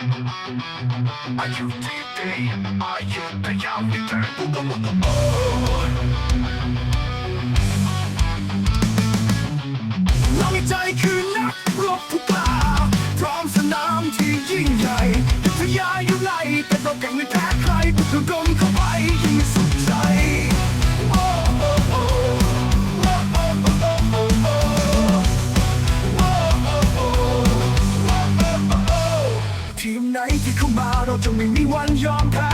Are you TD? Are you the young return? Long ใจคือนักรบผู้กล้าพร้อมสนามที่ยิ่งใหญ่ยุทธยาอยู่ไหลแต่เราแข่งไม่แพ้ใครพุทธดมเข้าไป เข้าเราจะไม่มีวันยอมแพ้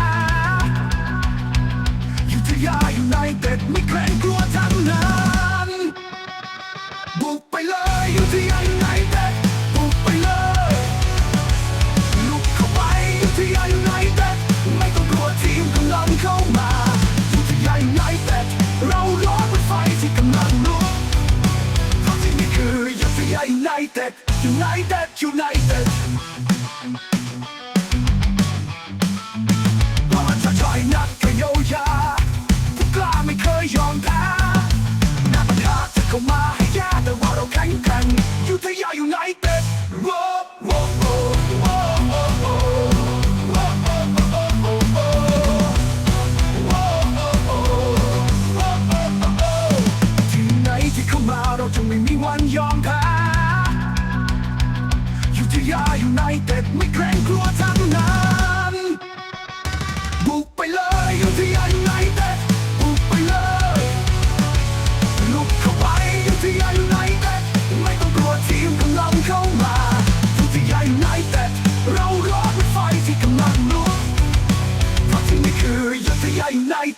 ยุทธยาอยู่ในเต็ดไม่เกรงกลัวทั้งนั้นบุกไปเลยยุทธยาอยู่ในเต็ดบุกไปเลยลุกเข้าไปยุทธยาอยู่ในเต็ดไม่ต้องกลัวทีมกำลังเข้ามายุทธยาอยู่ในเต็ดเราร้อนบนไฟที่กำลังลุกเพราะที่นี่คือยุทธยาอยู่ในเต็ดอยู่ในเต็ดอยู่ในเต็ด เข้ามาให้แย่แต่ว่าเราแข็งแกร่งยุทธยาอยู่ในเต็ดโว้โว้โว้โว้โว้โว้โว้โว้โว้โว้โว้โว้โว้โว้ที่ไหนที่เข้ามาเราจะไม่มีวันยอมแพ้ยุทธยาอยู่ในเต็ดไม่เกรงกลัวทั้ง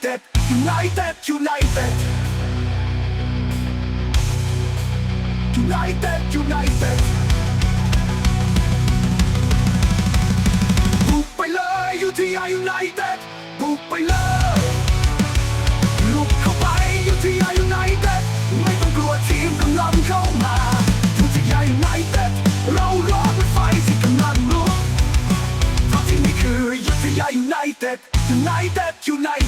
United United United United United บุกไปเลย UTA United บุกไปเลยลุกเข้าไป UTA United ไม่ต้องกลัวทีมกำลังเข้ามา UTA United เรารอเนไฟที่กำลังลุกเพราะที่นี่คือ UTA United United United